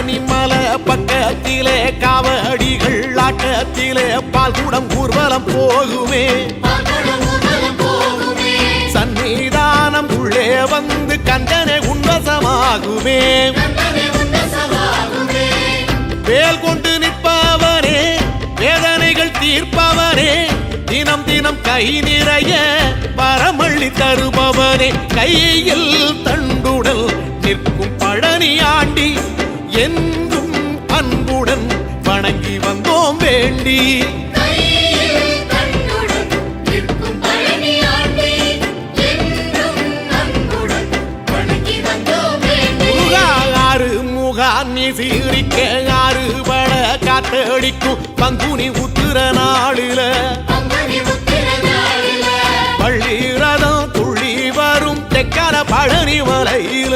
பழனி பக்கத்திலே காவடிகள் ஆட்டத்திலே பால் குடம் ஊர்வலம் போகுமே. சன்னிதானம் உள்ளே வந்து கந்தனை உன்வசமாகுமே வேல் கொண்டு நிற்பவனே வேதனைகள் தீர்ப்பவனே தினம் தினம் கை நிறைய பரமள்ளி தருபவனே. கையில் தண்டுடல் நிற்கும் பழனி ஆண்டி என்றும் அன்புடன் வணங்கி வந்தோம் வேண்டி. நீ சீரிக்க ஆறு பட காத்தடிக்கும் பங்குனி உத்திர நாளில. பள்ளி ரதம் துள்ளி வரும் தெக்கர பழனி மலையில.